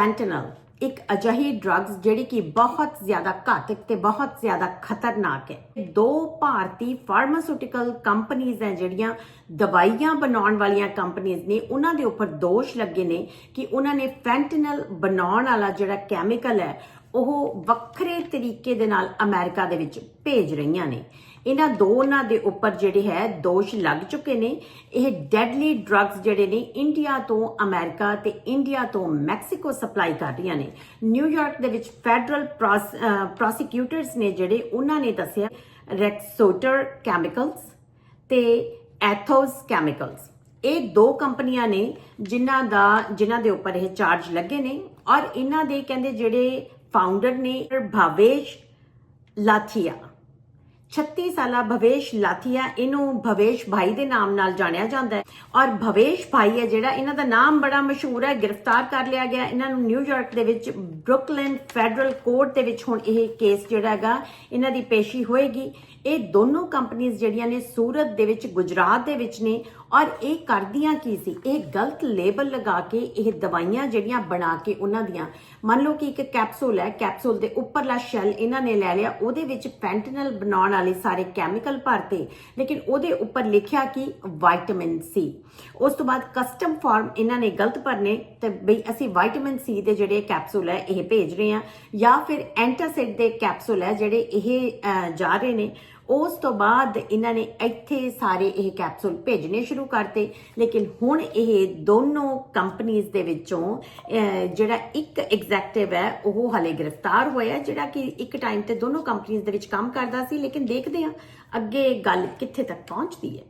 Fentanyl ਇੱਕ ਅਜਿਹੀ drugs ਜਿਹੜੀ ਕਿ ਬਹੁਤ ਜ਼ਿਆਦਾ ਘਾਤਕ ਤੇ ਬਹੁਤ ਜ਼ਿਆਦਾ ਖਤਰਨਾਕ ਹੈ। ਦੋ ਭਾਰਤੀ ਫਾਰਮਾਸਿਊਟੀਕਲ ਕੰਪਨੀਆਂ ਹੈ ਜਿਹੜੀਆਂ ਦਵਾਈਆਂ ਬਣਾਉਣ ਵਾਲੀਆਂ ਕੰਪਨੀਆਂ ਨੇ, ਉਹਨਾਂ ਦੇ ਉੱਪਰ ਦੋਸ਼ ਲੱਗੇ ਨੇ ਕਿ ਉਹਨਾਂ ਨੇ ਫੈਂਟਨਲ ਬਣਾਉਣ ਵਾਲਾ ਜਿਹੜਾ ਕੈਮੀਕਲ ਹੈ ਉਹ ਵੱਖਰੇ ਤਰੀਕੇ ਦੇ ਨਾਲ ਅਮਰੀਕਾ ਦੇ ਵਿੱਚ ਭੇਜ ਰਹੀਆਂ ਨੇ। ਇਹਨਾਂ ਦੋਨਾਂ ਦੇ ਉੱਪਰ ਜਿਹੜੇ ਹੈ, ਦੋਸ਼ ਲੱਗ ਚੁੱਕੇ ਨੇ। ਇਹ ਡੈਡਲੀ ਡਰੱਗਸ ਜਿਹੜੇ ਨੇ ਇੰਡੀਆ ਤੋਂ ਅਮਰੀਕਾ ਤੇ ਇੰਡੀਆ ਤੋਂ ਮੈਕਸੀਕੋ ਸਪਲਾਈ ਕਰ ਰਹੀਆਂ ਨੇ। ਨਿਊਯਾਰਕ ਦੇ ਵਿੱਚ ਫੈਡਰਲ ਪ੍ਰੋਸੀਕਿਊਟਰਸ ਨੇ ਜਿਹੜੇ, ਉਹਨਾਂ ਨੇ ਦੱਸਿਆ ਰੈਕਸੋਟਰ ਕੈਮੀਕਲਸ ਤੇ ਐਥੋਸ ਕੈਮੀਕਲਸ ਇਹ ਦੋ ਕੰਪਨੀਆਂ ਨੇ, ਜਿਨ੍ਹਾਂ ਦਾ, ਜਿਨ੍ਹਾਂ ਦੇ ਉੱਪਰ ਇਹ ਚਾਰਜ ਲੱਗੇ ਨੇ। ਔਰ ਇਹਨਾਂ ਦੇ ਕਹਿੰਦੇ ਜਿਹੜੇ ਫਾਊਂਡਰ ਨੇ ਭਵੇਸ਼ ਲਾਥੀਆ। 36 ਸਾਲਾ ਭਵੇਸ਼ ਲਾਥੀਆ, ਇਹਨੂੰ ਭਵੇਸ਼ ਭਾਈ ਦੇ ਨਾਮ ਨਾਲ ਜਾਣਿਆ ਜਾਂਦਾ ਹੈ। ਔਰ ਭਵੇਸ਼ ਭਾਈ ਹੈ ਜਿਹੜਾ ਇਹਨਾਂ ਦਾ ਨਾਮ ਬੜਾ ਮਸ਼ਹੂਰ ਹੈ, ਗ੍ਰਿਫਤਾਰ ਕਰ ਲਿਆ ਗਿਆ। ਇਹਨਾਂ ਨੂੰ ਨਿਊਯਾਰਕ ਦੇ ਵਿੱਚ ਬਰੁਕਲਿਨ ਫੈਡਰਲ ਕੋਰਟ ਦੇ ਵਿੱਚ ਹੁਣ ਇਹ ਕੇਸ ਜਿਹੜਾ ਹੈਗਾ, ਇਹਨਾਂ ਦੀ ਪੇਸ਼ੀ ਹੋਏਗੀ। ਇਹ ਦੋਨੋਂ ਕੰਪਨੀਆਂ ਜਿਹੜੀਆਂ ਨੇ ਸੂਰਤ ਦੇ ਵਿੱਚ, ਗੁਜਰਾਤ ਦੇ ਵਿੱਚ ਨੇ। ਔਰ ਇਹ ਕਰਦੀਆਂ ਕੀ ਸੀ? ਇਹ ਗਲਤ ਲੇਬਲ ਲਗਾ ਕੇ, ਇਹ ਦਵਾਈਆਂ ਜਿਹੜੀਆਂ ਬਣਾ ਕੇ ਉਹਨਾਂ ਦੀਆਂ, ਮੰਨ ਲਓ ਕਿ ਇੱਕ ਕੈਪਸੂਲ ਹੈ, ਕੈਪਸੂਲ ਦੇ ਉੱਪਰਲਾ ਸ਼ੈਲ ਇਹਨਾਂ ਨੇ ਲੈ ਲਿਆ, ਉਹਦੇ ਵਿੱਚ ਫੈਂਟਨਲ ਬਣਾਉਣ ਵਾਲੇ ਸਾਰੇ ਕੈਮੀਕਲ ਭਰਤੇ, ਲੇਕਿਨ ਉਹਦੇ ਉੱਪਰ ਲਿਖਿਆ ਕਿ ਵਿਟਾਮਿਨ ਸੀ ਉਸ ਤੋਂ ਬਾਅਦ ਕਸਟਮ ਫਾਰਮ ਇਹਨਾਂ ਨੇ ਗਲਤ ਭਰਨੇ, ਤੇ ਬਈ ਅਸੀਂ ਵਿਟਾਮਿਨ ਸੀ ਦੇ ਜਿਹੜੇ ਕੈਪਸੂਲ ਹੈ, ਇਹ ਭੇਜ ਰਹੇ ਹਾਂ। ਜਾਂ ਫਿਰ ਐਂਟਾਸਿਡ ਦੇ ਕੈਪਸੂਲ ਹੈ, ਜਿਹੜੇ ਇਹ ਜਾ ਰਹੇ ਨੇ। ਉਸ ਤੋਂ ਬਾਅਦ ਇਹਨਾਂ ਨੇ ਇੱਥੇ ਸਾਰੇ ਇਹ ਕੈਪਸੂਲ ਭੇਜਣੇ ਸ਼ੁਰੂ ਕਰਤੇ। ਲੇਕਿਨ ਹੁਣ ਇਹ ਦੋਨੋਂ ਕੰਪਨੀਆਂ ਦੇ ਵਿੱਚੋਂ ਜਿਹੜਾ ਇੱਕ ਐਗਜ਼ੈਕਟਿਵ ਹੈ, ਉਹ ਹਲੇ ਗ੍ਰਿਫਤਾਰ ਹੋਇਆ ਜਿਹੜਾ ਕਿ ਇੱਕ ਟਾਈਮ ਤੇ ਦੋਨੋਂ ਕੰਪਨੀਆਂ ਦੇ ਵਿੱਚ ਕੰਮ ਕਰਦਾ ਸੀ। ਲੇਕਿਨ ਦੇਖਦੇ ਹਾਂ ਅੱਗੇ ਗੱਲ ਕਿੱਥੇ ਤੱਕ ਪਹੁੰਚਦੀ ਹੈ।